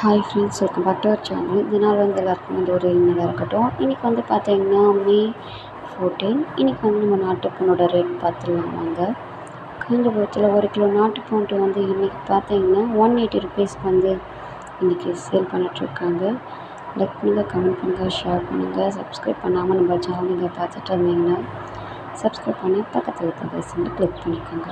Hi friends welcome back to our channel இதனால் வந்து எல்லாருக்கும் வந்து ஒரு நல்லா இருக்கட்டும். இன்றைக்கி வந்து பார்த்தீங்கன்னா மே ஃபோர்டீன் இன்றைக்கி வந்து நம்ம நாட்டுப்பூனோட ரேட் பார்த்துடலாம் வாங்க. காஞ்சிபுரத்தில் ஒரு கிலோ நாட்டுப்பூண்டு வந்து இன்றைக்கி பார்த்தீங்கன்னா ஒன் எயிட்டி ருபீஸ்க்கு வந்து இன்றைக்கி சேல் பண்ணிகிட்ருக்காங்க லைக் பண்ணுங்கள் கமெண்ட் பண்ணுங்கள் ஷேர் பண்ணுங்கள் சப்ஸ்கிரைப் பண்ணாமல் நம்ம சேனல் நீங்கள் பார்த்துட்டு இருந்தீங்கன்னா சப்ஸ்கிரைப் பண்ணி பக்கத்தில் இருக்க பெல் கிளிக் பண்ணிக்கோங்க.